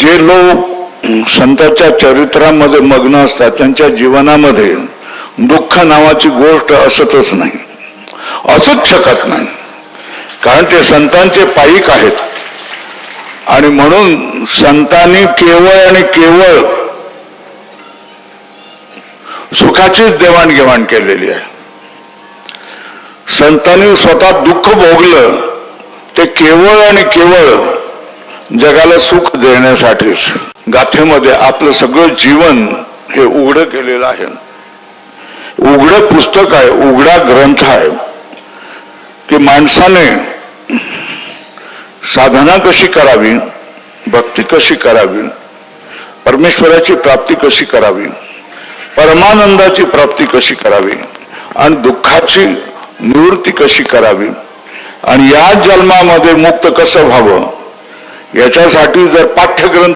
जे लोक संतांच्या चरित्रामध्ये मग्न असतात त्यांच्या जीवनामध्ये दुःख नावाची गोष्ट असतच नाही असूच शकत नाही. कारण ते संतांचे पायिक आहेत. आणि म्हणून संतांनी केवळ आणि केवळ सुखाचीच देवाणघेवाण केलेली आहे. संतांनी स्वतः दुःख भोगलं ते केवळ आणि केवळ जगाला सुख देण्यासाठीच गाथेमध्ये आपलं सगळं जीवन हे उघडं केलेलं आहे. उघडं पुस्तक आहे उघडा ग्रंथ आहे. की माणसाने साधना कशी करावी भक्ती कशी करावी परमेश्वराची प्राप्ती कशी करावी परमानंदाची प्राप्ती कशी करावी आणि दुःखाची निवृत्ती कशी करावी आणि या जन्मामध्ये मुक्त कसं व्हावं याच्यासाठी जर पाठ्यग्रंथ